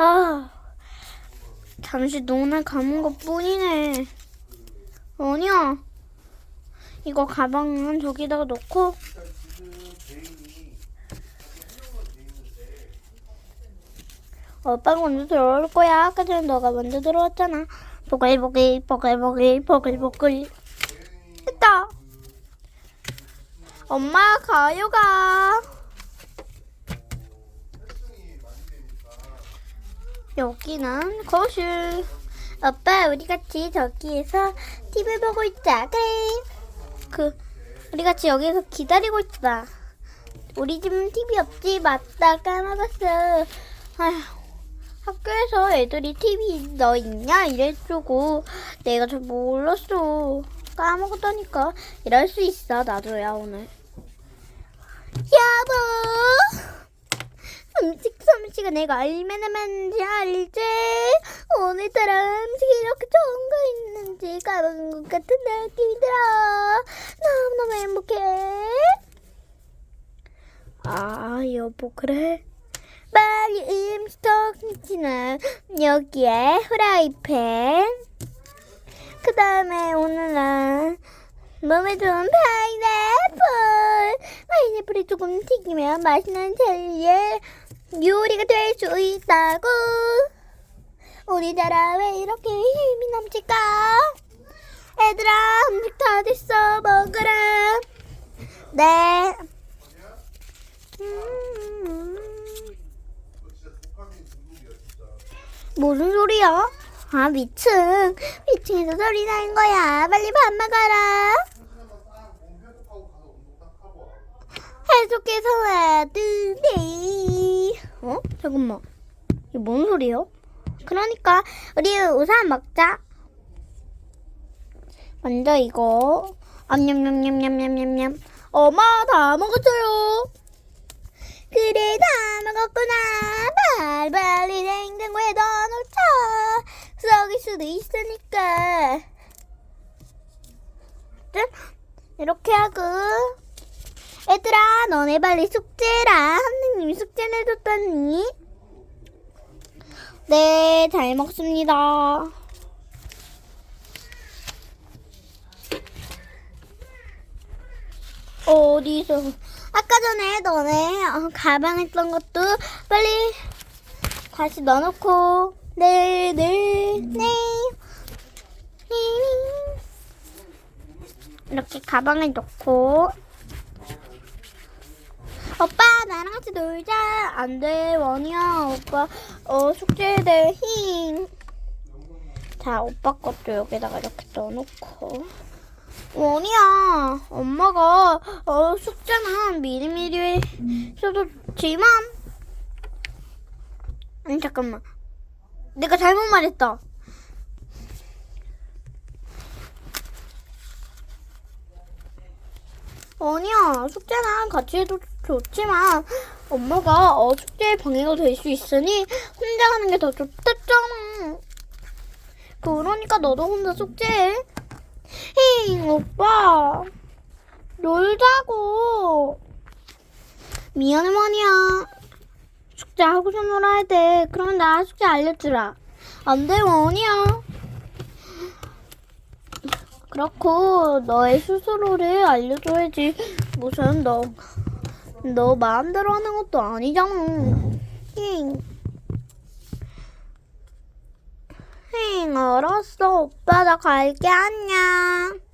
아, 잠시 눈을 감은 것 뿐이네. 아니야. 이거 가방은 저기다가 놓고. 오빠가 먼저 들어올 거야. 아까 전에 너가 먼저 들어왔잖아. 보글보글, 보글보글, 보글보글. 됐다. 엄마 가요 가. 여기는 거실. 아빠 우리 같이 저기에서 TV 보고 있자. 그래. 그 우리 같이 여기서 기다리고 있자. 우리 집은 TV 없지? 맞다 까먹었어. 아휴 학교에서 애들이 TV 너 있냐 이래주고 내가 잘 몰랐어. 까먹었다니까. 이럴 수 있어 나도야 오늘. 여보. 솜씨가 내가 얼마나 많은지 알지? 오늘따라 음식이 이렇게 좋은 거 있는지 까먹은 것 같은 느낌이 들어. 너무너무 행복해. 아, 여보, 그래? 빨리 음식 덕지는 여기에 후라이팬. 그 다음에 오늘은 몸에 좋은 파인애플. 파인애플이 조금 튀기면 맛있는 젤리에 요리가 될 수 있다고. 우리나라 왜 이렇게 힘이 넘칠까? 얘들아, 음식 다 됐어. 먹으라. 네. 음. 무슨 소리야? 아, 미층. 미층에서 소리 나는 거야. 빨리 밥 먹어라. 해수께서 왔는데. 어? 잠깐만. 이게 뭔 소리요? 그러니까, 우리 우산 먹자. 먼저 이거. 암냠냠냠냠냠냠냠. 엄마, 다 먹었어요. 그래, 다 먹었구나. 빨리빨리 냉장고에 넣어놓자. 썩일 수도 있으니까. 짠. 이렇게 하고. 얘들아, 너네 빨리 숙제라. 선생님이 숙제 내줬더니. 네, 잘 먹습니다. 어디서? 아까 전에 너네 어, 가방 했던 것도 빨리 다시 넣어놓고. 네, 네, 네. 네. 이렇게 가방에 넣고. 오빠 나랑 같이 놀자. 안 돼 원이야. 오빠 어 숙제에 대해 힘자 오빠 것도 여기다가 이렇게 넣어놓고. 원이야 엄마가 어 숙제는 미리미리 해도 좋지만. 아니 잠깐만. 내가 잘못 말했다. 아니야 숙제는 같이 해도 좋지만 엄마가 어, 숙제에 방해가 될 수 있으니 혼자 하는 게 더 좋댔잖아. 그러니까 너도 혼자 숙제해. 헤이 오빠. 놀자고. 미안해 원이야. 숙제 하고서 놀아야 돼. 그러면 나 숙제 알려주라. 안 돼 원이야. 그렇고 너의 스스로를 알려줘야지. 무슨 너 너 마음대로 하는 것도 아니잖아. 힝. 힝, 알았어. 오빠, 나 갈게. 안녕.